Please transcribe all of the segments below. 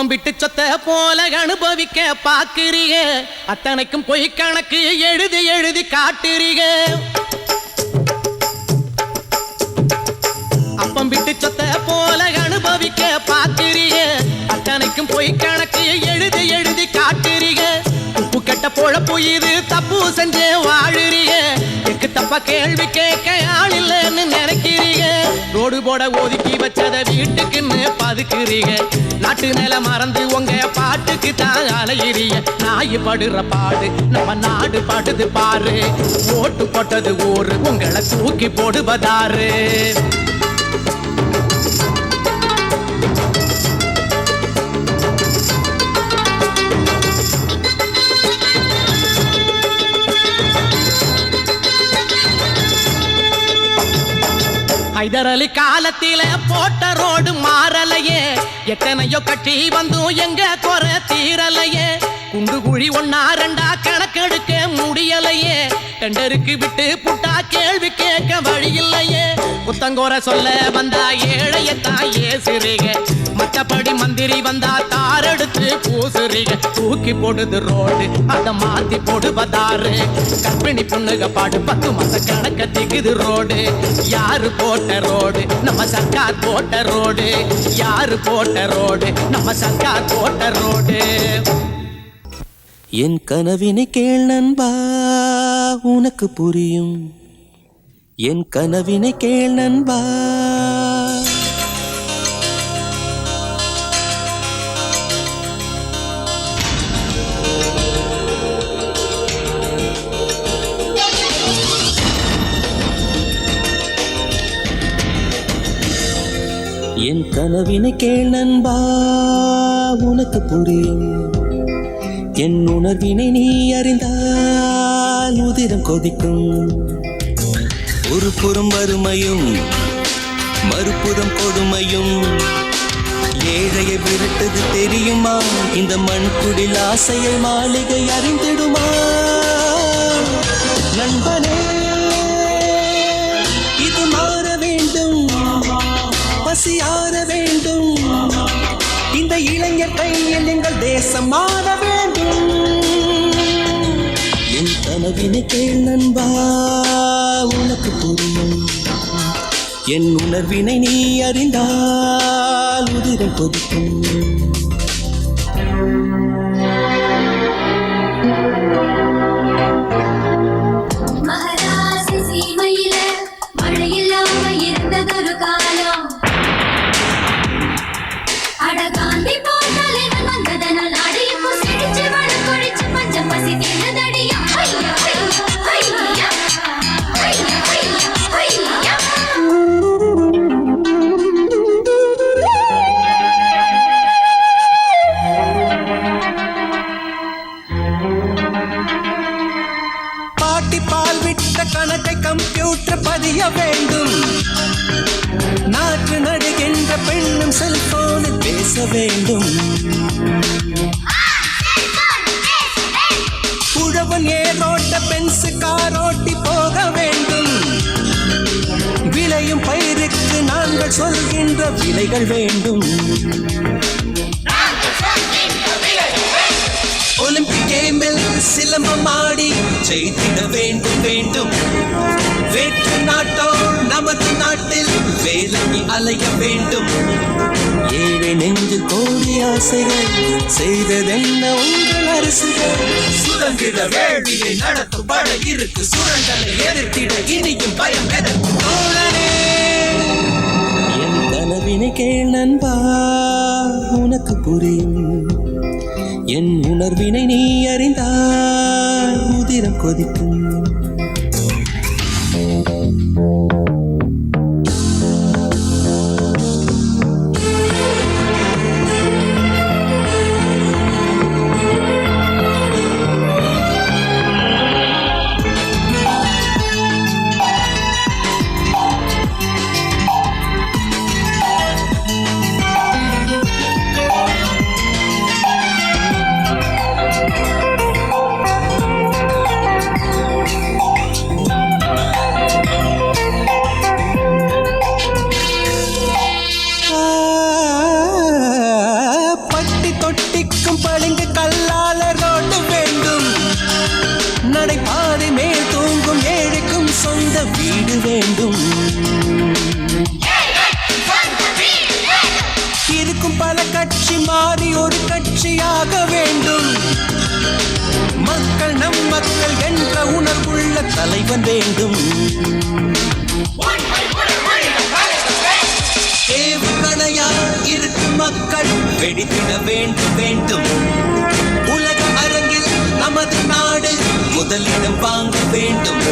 பம்பிட்டு சொத்த போல அனுபவிக்க பாக்குறீங்க அத்தனைக்கும் பொய் கணக்கு எழுதி எழுதி காட்டுறீங்க அப்பம் விட்டு சொத்த போல அனுபவிக்க பாக்குறீங்க அத்தனைக்கும் பொய் கணக்கு எழுதி பொழப்பு இது தப்பு செஞ்சே வாழுறிய. எனக்கு தப்பா கேள்வி கேட்க ஆள் இல்லைன்னு நினைக்கிறீங்க ரோடு போட ஒதுக்கி வச்சத வீட்டுக்குன்னு பதுக்குறீங்க நாட்டு நில மறந்து உங்க பாட்டுக்கு தான் அலையிறிய. நாய் படுற பாடு நம்ம நாடு பாடுது பாரு. ஓட்டு போட்டது ஊரு உங்களை தூக்கி போடுவதாரு. சிதறலி காலத்தில போட்ட ரோடு மாறலையே. எத்தனையோ கட்டி வந்தும் எங்க குறை தீரலையே. குண்டு குழி ஒன்னா ரெண்டா கணக்கெடுக்க முடியலையே. டெண்டருக்கு விட்டு புட்டா கேள்வி கேட்க வழி இல்லையே புத்தங்கோர சொல்ல வந்தா ஏழைய தாயே ஏசுறீங்க மற்றபடி மந்திரி வந்தா தாரெடுத்து பூசுறீங்க தூக்கி போடுது ரோடு அத மாத்தி போடுவதாரு கர்ப்பிணி பொண்ணுக பாடு பத்து மாச கணக்க திகுது ரோடு. யாரு போட்ட ரோடு? நம்ம சர்க்கார் போட்ட ரோடு. யாரு போட்ட ரோடு? நம்ம சர்க்கார் போட்ட ரோடு. என் கனவினை கேள் நண்பா. உனக்கு புரியும். என் கனவினை கேள் நண்பா. என் கனவினை கேள் நண்பா. உனக்கு புரியும். என் உணர்வினை நீ அறிந்தால் உதிரம் கொதிக்கும். ஒரு புறம் வறுமையும் மறுபுறம் கொடுமையும். ஏழையை விரட்டது தெரியுமா? இந்த மண்குடில் ஆசையை மாளிகை அறிந்திடுமா? நண்பனே இது மாற வேண்டும். பசி ஆற வேண்டும். இந்த இளைஞர் கையில் எங்கள் தேசம் மாற வேண்டும். என் கேள் நண்பா உனக்கு புரியும். என் உணர்வினை நீ அறிந்தால் உதிரம் கொதிக்கும். பெண்ணும் செல்போனில் பேச வேண்டும். உழவன் ஏரோட்ட பென்சு காரோட்டி போக வேண்டும். விளையும் பயிருக்கு நாங்கள் சொல்கின்ற விலைகள் வேண்டும். சிலம்பம் ஆடி ஜெயித்திட வேண்டும் வேண்டும். வேற்று நாட்டோ நமது நாட்டில் வேலை அலைய வேண்டும். ஏழை நெஞ்சு கோடி ஆசைகள் செய்ததென்ன உங்கள் அரசுகள்? சுதந்திர வேள்வியை நடத்தும் பட இருக்கு. சுரண்டலை எதிர்த்திட இனியும் பயம் எதற்கு? தோழனே என் கனவினை கேள் நண்பா உனக்கு புரியும். என் உணர்வினை நீ அறிந்தால் உதிரம் கொதிக்கும் வெடித்திட வேண்டும் வேண்டும். உலக அரங்கில் நமது நாடு முதலிடம் வாங்க வேண்டும்.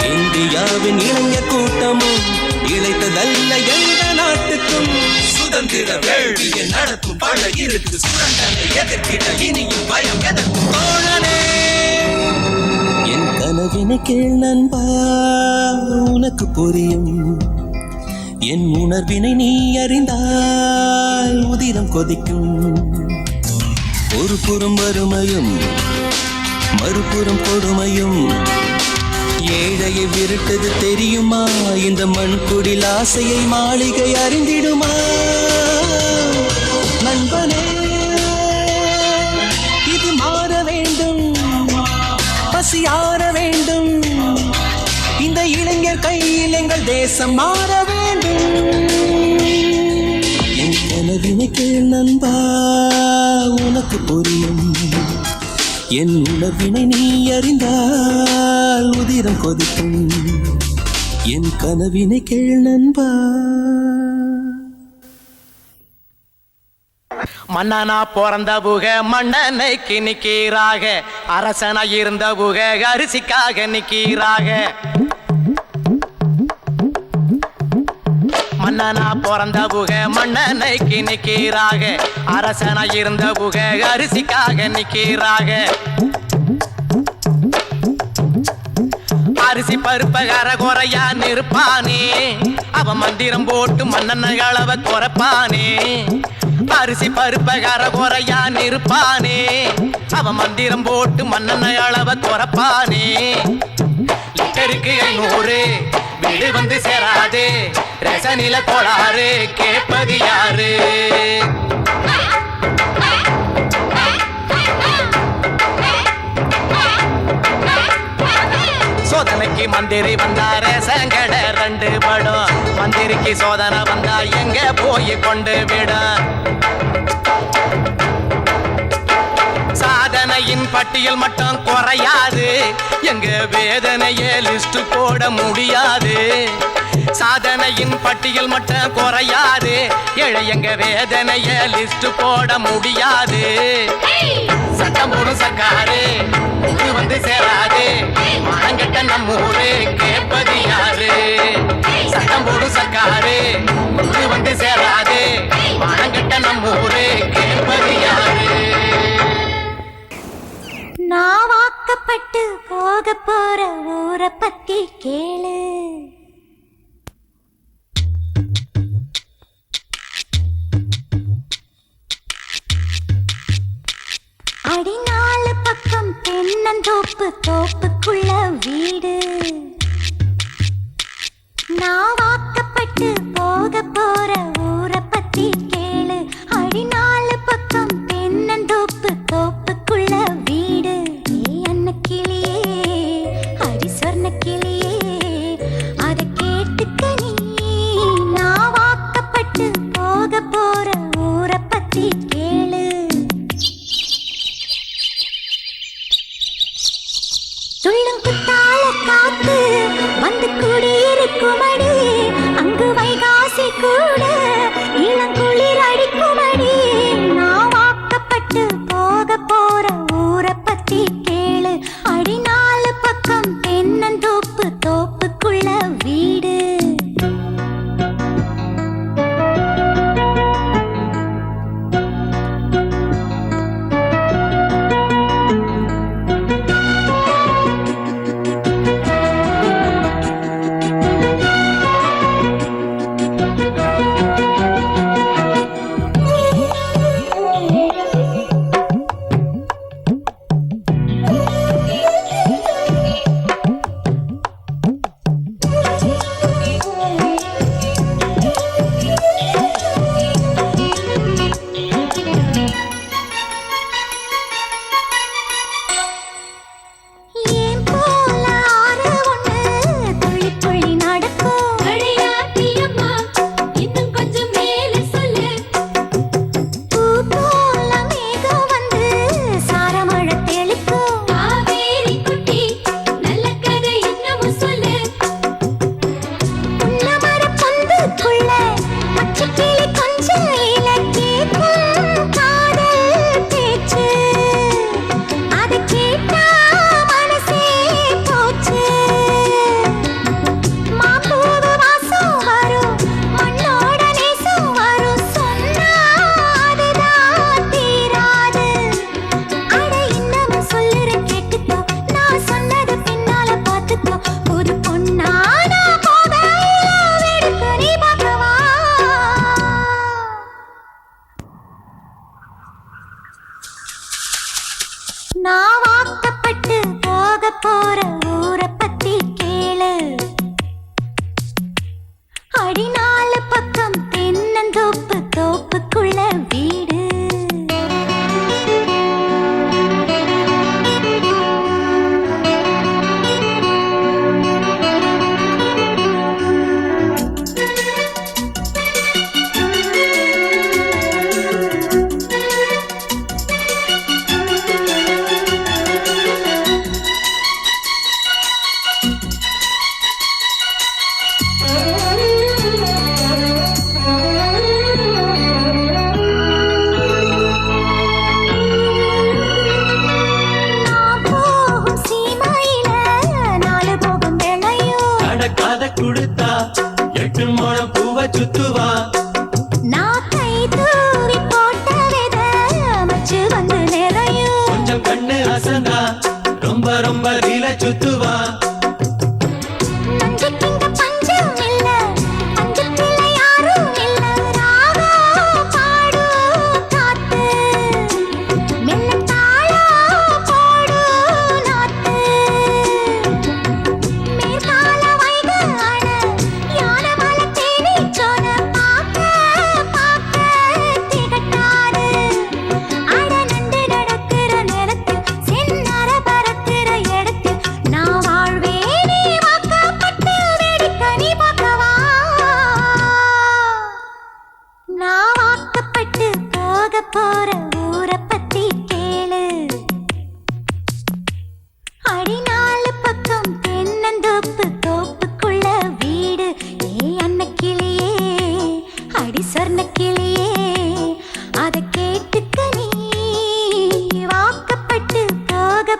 இந்தியாவின் இளைஞர் கூட்டமும் இழைத்ததல்ல எந்த நாட்டுக்கும். சுதந்திர வேள்வியை நடக்கும் பல இருக்கு சுரண்டனை எதிர்க்கிட இனியும் பயம் எதற்கும் தோழனே. என் கனவினை கேள் நண்பா உனக்கு புரியும். என் உணர்வினை நீ அறிந்தால் உதிரம் கொதிக்கும். ஒரு புறம் வறுமையும் மறுபுறம் கொடுமையும். ஏழையை விருட்டது தெரியுமா? இந்த மண்குடில் ஆசையை மாளிகை அறிந்திடுமா? நண்பனே இது மாற வேண்டும் பசி ஆற வேண்டும். இந்த இளைஞர் கையில் எங்கள் தேசம் மாற வேண்டும் கேட்டேன் கேள் நண்பா உனக்கு புரியும். என் உணர்வினை நீ அறிந்தால் உதிரம் கொதிக்கும். என் கனவினை கேள் நண்பா. மன்னனா பிறந்த புக மன்னனைக்கு நிக்கீராக அரசனா இருந்த புக அரிசிக்காக நிற்கிறாக மன்னனா பிறந்த புக மன்னனைக்கு நிக்கிறாக அரசனா இருந்த புக அரிசிக்காக நிக்கிறாக அரிசி பருப்பகர குறையா நிற்பானே. அவ மந்திரம் போட்டு மன்னன அளவ குறைப்பானே. அரிசி பருப்பகர குறையா நிற்பானே. அவ மந்திரம் போட்டு மன்னன அளவ குறைப்பானே. லிட்டருக்கு நூறு வீடு வந்து சேராது. ரசநில கோளாறு கேட்பது யாரு? சோதனைக்கு மந்திரி வந்தா ரசங்கட ரெண்டு படம். மந்திரிக்கு சோதனை வந்தா எங்க போய் கொண்டு விட சாதனையின் பட்டியல் மட்டும் குறையாது. எங்க வேதனையே லிஸ்ட் போட முடியாது. சாதனையின் பட்டியல் மட்டும் குறையாது. ஏழை எங்க வேதனைய லிஸ்ட் போட முடியாது. சட்டம் போடும் சர்க்காரு இது வந்து சேராது. மானங்கட்ட நம்ம ஊரு கேட்பது யாரு? சட்டம் போடும் சர்க்காரு இது வந்து புறப்பட்டு போக போற ஊரை பத்தி கேளு. அடிநாலு பக்கம் தென்னந்தோப்பு தோப்புக்குள்ள வீடு. நான் வாக்கப்பட்டு போக போற ஊரை பத்தி கேளு. அடிநாலு பக்கம் தென்னந்தோப்பு தோப்புக்குள்ள வீடு.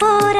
போற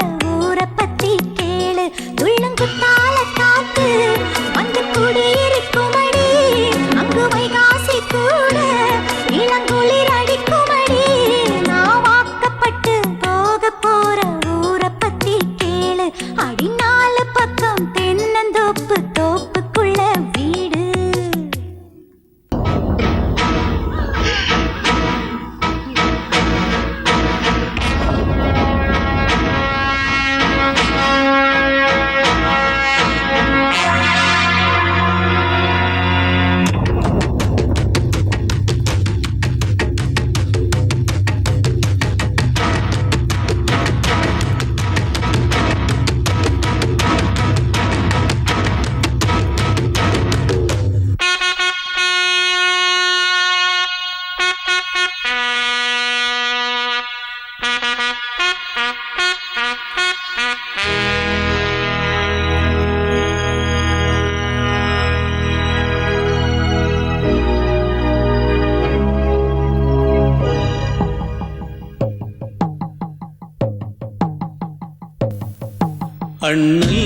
அண்ணல்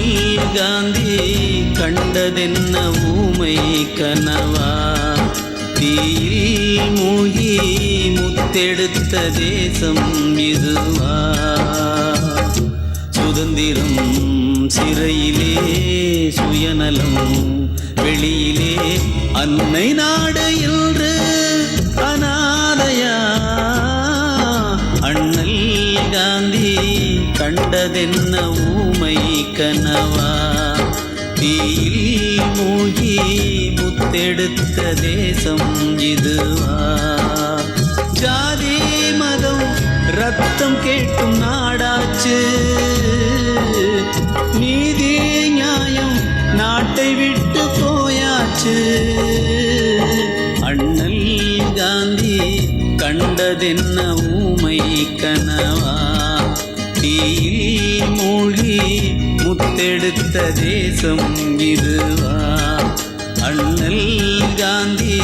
காந்தி கண்டதென்ன ஊமை கனவா? தீயில் மூழ்கி முத்தெடுத்த தேசம் இதுவா சுதந்திரம் சிறையிலே சுயநலம் வெளியிலே அன்னை நாடையில் ಕಂಡದೆನ್ನ ಊಮೈ ಕನವ தீயில் மூழ்கி முத்தெடுத்த தேசம் இதுவா? ஜாதி மதம் ரத்தம் கேட்கும் நாடாச்சு. நீதி நியாயம் நாட்டை விட்டு போயாச்சு. அண்ணல் காந்தி கண்டதென்ன ஊமை கனவா? முத்தெடுத்த தேசம் இதுவா? அண்ணல் காந்தி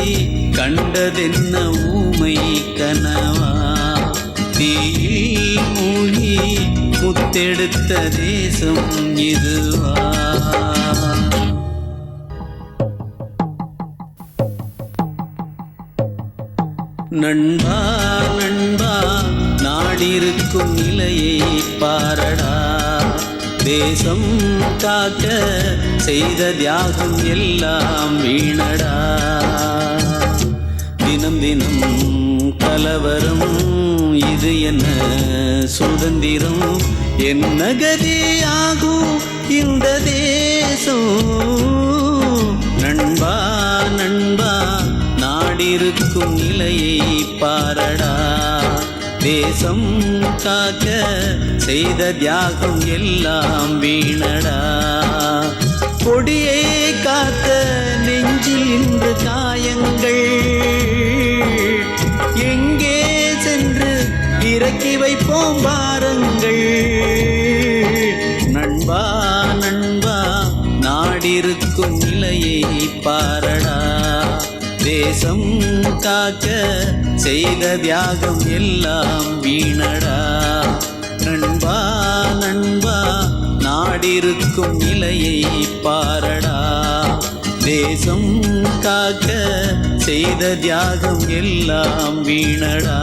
கண்டதென்ன ஊமை கனவா? தீயில் மூழ்கி முத்தெடுத்த தேசம் இதுவா? நண்பா நண்பா நாடிருக்கும் நிலையை பாரடா. தேசம் காக்க செய்த தியாகம் எல்லாம் வீணடா. தினம் தினம் கலவரம் இது என்ன சுதந்திரம்? என்ன கதியாகும் இந்த தேசம். நண்பா நண்பா நாடிருக்கும் நிலையை பாரடா. தேசம் காக்க செய்த தியாகம் எல்லாம் வீணடா. கொடியை காத்த நெஞ்சில் இன்று காயங்கள். எங்கே சென்று இறக்கி வைப்போம் பாருங்கள். நண்பா நண்பா நாடிருக்கும் நிலையை பாரடா. தேசம் காக்க செய்த தியாகம் எல்லாம் வீணடா. நண்பா நண்பா நாடிருக்கும் நிலையை பாரடா. தேசம் காக்க செய்த தியாகம் எல்லாம் வீணடா.